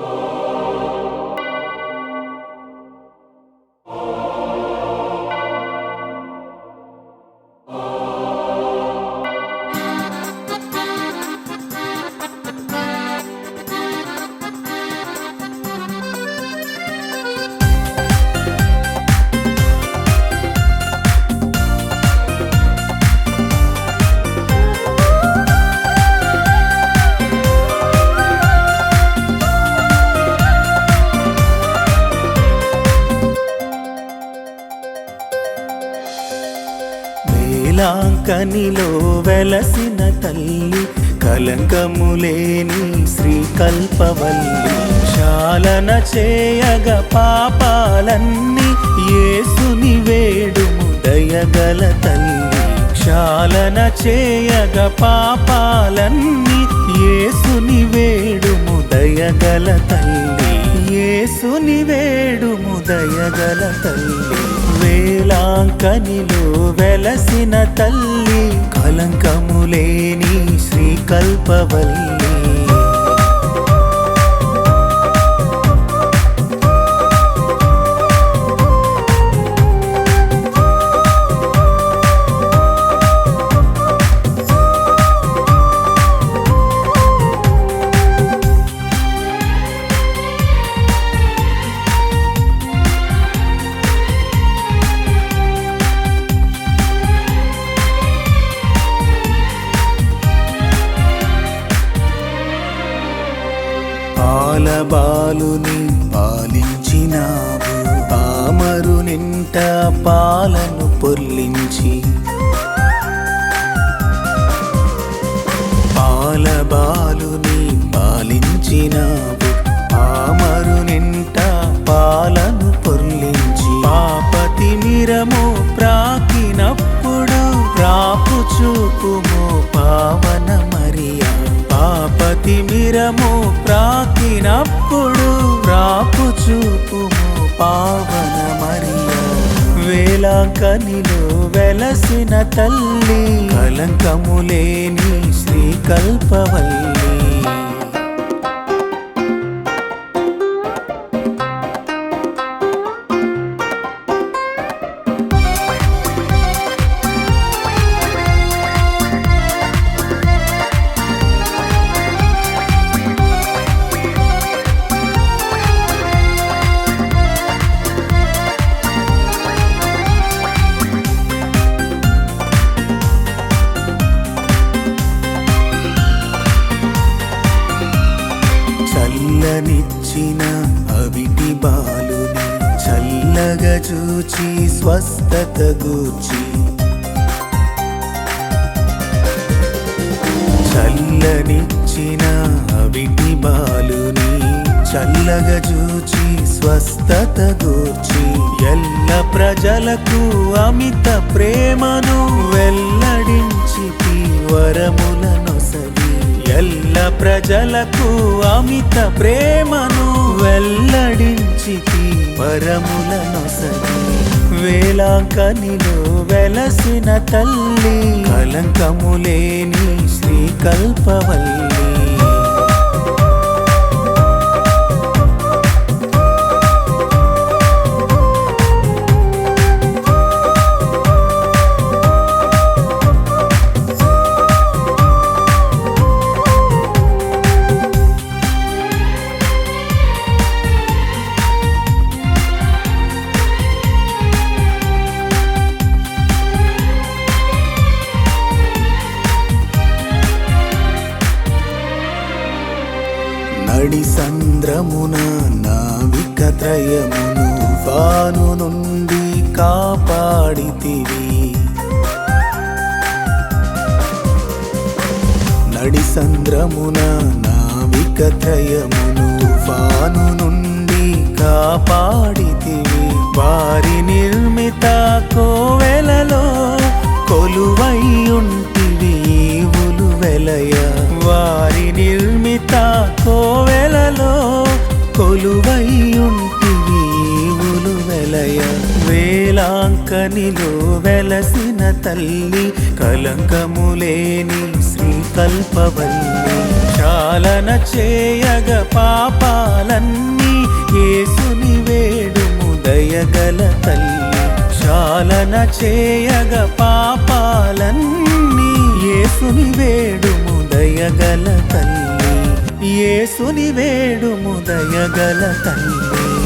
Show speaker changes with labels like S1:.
S1: Oh. వేలాంకనిలో వెలసిన తల్లి కలంకములేని శ్రీకల్పవల్లి. శాలన చేయగ పాపాలన్నీ ఏసుని వేడుము దయగల తల్లి. క్షాళన చేయగ పాపాలన్నీ ఏసుని వేడుము దయగల తల్లి. ఏసుని వేడుము దయగల తల్లి. కనిలో వెలసిన తల్లి కలంకములేని శ్రీకల్పవల్లి. పాలబాలుని పాలించినావు. పామరు నింట పాలను పొర్లించి పాలబాలుని పాలించినావు. పామరు నింట పాలను పొర్లించి పాపతి మిరము ప్రాకినప్పుడు ప్రాపు చూపుము తిమిరము ప్రాకినప్పుడు రాపు చూపుము పావన మరియా. వేలాంకనిలో వెలసిన తల్లి కలంకములేని శ్రీకల్పవల్లి. పిల్లనిచ్చిన అవిటి బాలుని చల్లగా చూచి స్వస్థత గూచి చల్లనిచ్చిన అవిటి బాలుని చల్లగా చూచి స్వస్థత గూర్చి. ఎల్ల ప్రజలకు అమిత ప్రేమను వెల్లడించి వరముల ఎల్ల ప్రజలకు అమిత ప్రేమను వెల్లడించి వరముల నొసగి వేలాంకనిలో వెలసిన తల్లి కలంకములేని శ్రీకల్పవల్లి. నడి సంద్రమున నావిక త్రయమును వాను నుండి కాపాడితివి. నడి సంద్రమున నావిక త్రయమును వాను నుండి కాపాడితివి. వేలాంకనిలో వెలసిన తల్లి కలంకములేని శ్రీకల్పవల్లి. చాలన చేయగ పాపాలన్నీ యేసుని వేడుము దయగల తల్లి. చాలన చేయగ పాపాలన్నీ యేసుని వేడుము దయగల తల్లి. యేసుని వేడుము దయగల తల్లి.